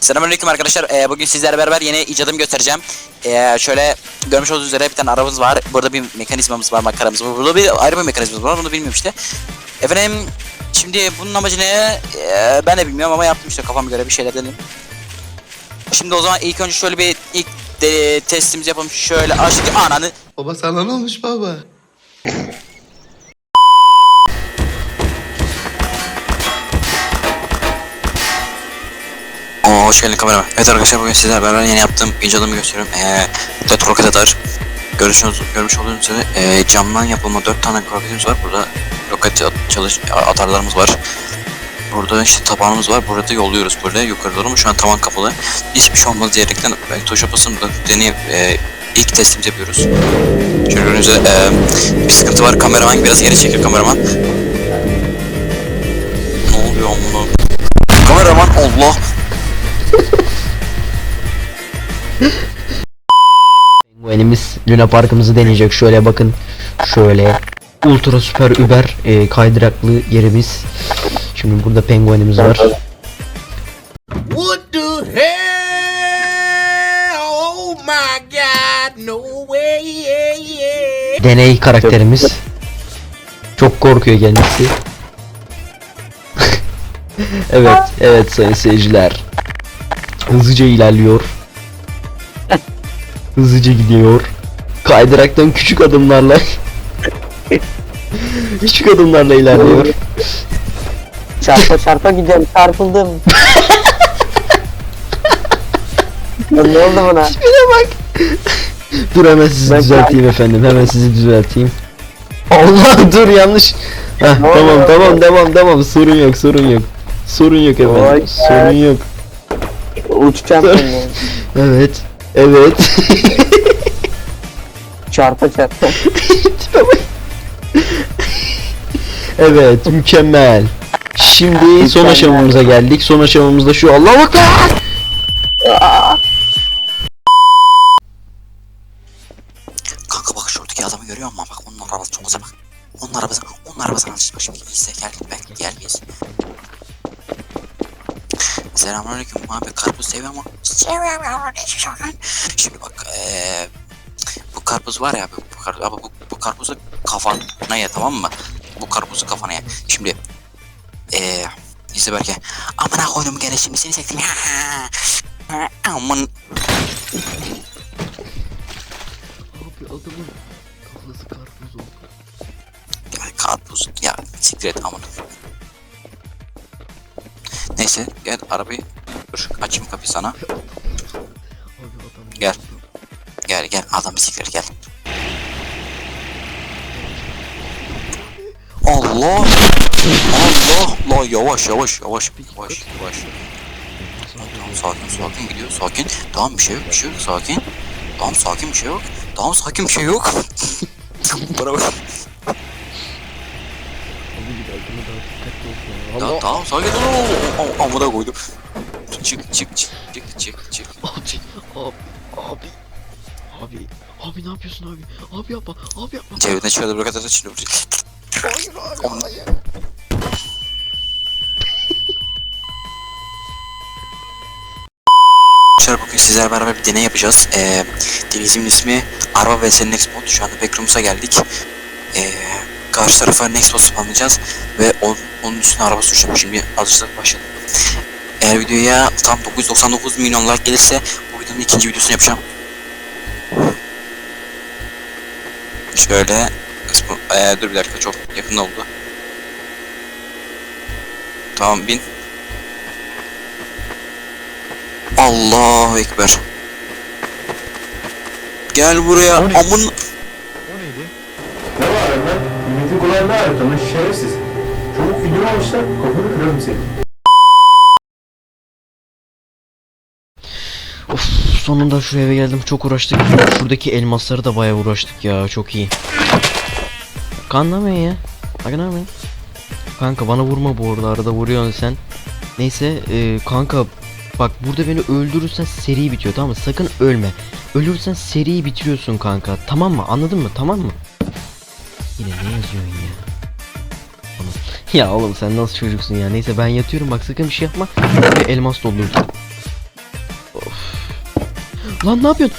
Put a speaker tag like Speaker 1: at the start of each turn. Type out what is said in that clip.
Speaker 1: Selamünaleyküm arkadaşlar. Ee, bugün sizlerle beraber yeni icadımı göstereceğim. Ee, şöyle görmüş olduğunuz üzere bir tane arabamız var. Burada bir mekanizmamız var, makaramız var. Burada bir ayrı bir mekanizmamız var. Bunu bilmiyorum işte. Efendim şimdi bunun amacı ne? Ee, ben de bilmiyorum ama yaptım işte kafama göre bir şeyler dedim. Şimdi o zaman ilk önce şöyle bir ilk de, testimizi yapalım. Şöyle açtık ananı.
Speaker 2: Baba sana ne olmuş baba?
Speaker 1: Hoş geldin kameraman. Evet arkadaşlar bugün sizlerle beraber yeni yaptığım icadımı gösteriyorum. Ee, burada roket atar. Görmüş, görmüş olduğunuz üzere e, camdan yapılma 4 tane roketimiz var. Burada roket çalış atarlarımız var. Burada işte tabağımız var. Burada yolluyoruz böyle yukarı doğru şu an tavan kapalı. Hiçbir şey olmaz diyerekten belki tuşa basın da deneyip e, ilk testimizi yapıyoruz. Şöyle gördüğünüz e, bir sıkıntı var. Kameraman biraz geri çekil kameraman. Ne oluyor amına? Kameraman Allah.
Speaker 3: Penguenimiz Luna Park'ımızı deneyecek. Şöyle bakın. Şöyle ultra süper über e, kaydıraklı yerimiz. Şimdi burada penguenimiz var.
Speaker 2: What the hell? Oh my god, no way, yeah, yeah.
Speaker 3: Deney karakterimiz. Çok korkuyor kendisi. evet, evet sayın seyirciler. Hızlıca ilerliyor. Hızlıca gidiyor. Kaydıraktan küçük adımlarla küçük adımlarla ilerliyor.
Speaker 4: Çarpa çarpa gidiyorum çarpıldım. Ne oldu buna?
Speaker 3: Tipine bak. dur hemen sizi
Speaker 4: Ben-
Speaker 3: düzelteyim efendim. Hemen sizi düzelteyim. Allah dur yanlış. Heh, tamam tamam tamam tamam sorun yok sorun yok. Sorun yok efendim. Sorun yok.
Speaker 4: Uçacağım.
Speaker 3: Evet. Evet.
Speaker 4: Çarpa çarpa.
Speaker 3: Bak. evet mükemmel. Şimdi son aşamamıza geldik. Son aşamamızda şu Allah bakar.
Speaker 1: Kanka bak şuradaki adamı görüyor musun? Bak onun arabası çok güzel bak. Onun arabası, onun arabasını alacağız. Bak şimdi iyiyse gel, belki gelmeyiz. Selamünaleyküm abi karpuz seviyor mu? Şimdi bak eee bu karpuz var ya bu, bu, karpuz, abi bu, bu karpuzu kafana ye tamam mı? Bu karpuzu kafana ye. Şimdi eee izle belki. Amına koydum gene şimdi seni sektim. Aman
Speaker 3: Abi adamın kafası karpuz oldu.
Speaker 1: Ya karpuz ya siktir et amına. Neyse gel arabayı dur açayım kapıyı sana. Gel. Gel gel adam siktir gel. Allah! Allah! La yavaş yavaş yavaş yavaş yavaş. Tamam sakin sakin gidiyor sakin. Tamam bir şey yok bir şey yok sakin. Tamam sakin bir şey yok. Tamam sakin bir şey yok. Bana bak.
Speaker 3: Abi bir dahakine daha dikkatli ol ya.
Speaker 1: Tamam sakin ol. Am- Amına koydum. Çık çık çık çık çık çık.
Speaker 3: Abi, abi, abi, abi, abi ne yapıyorsun abi? Abi yapma, abi yapma.
Speaker 1: Cebinden çıkardı bırak atar şimdi. Amına- Arkadaşlar bugün sizlerle beraber bir deney yapacağız. Ee, deneyimizin ismi Araba vs Nextbot. Şu anda Backrooms'a geldik. Ee, karşı tarafa Nextbot spawnlayacağız ve on, onun üstüne araba süreceğim. Şimdi alıştık başladık. Eğer videoya tam 999 milyon like gelirse bu videonun ikinci videosunu yapacağım. Şöyle kısmı- ee, dur bir dakika çok yakın oldu. Tamam bin. Allahu ekber. Gel buraya amın.
Speaker 5: O neydi? Ne var lan? Ümidi lan şerefsiz. Çabuk video almışlar, kafanı kırarım seni.
Speaker 3: Of sonunda şu eve geldim çok uğraştık. Şuradaki elmasları da bayağı uğraştık ya çok iyi. Kanlamayın ya. Kanlamayın. Kanka bana vurma bu arada arada vuruyorsun sen. Neyse e, kanka bak burada beni öldürürsen seri bitiyor tamam mı? Sakın ölme. Ölürsen seri bitiriyorsun kanka. Tamam mı? Anladın mı? Tamam mı? Yine ne yazıyorsun ya? Ya oğlum sen nasıl çocuksun ya? Neyse ben yatıyorum bak sakın bir şey yapma. Ve elmas doldur. Of. Lan ne yapıyorsun?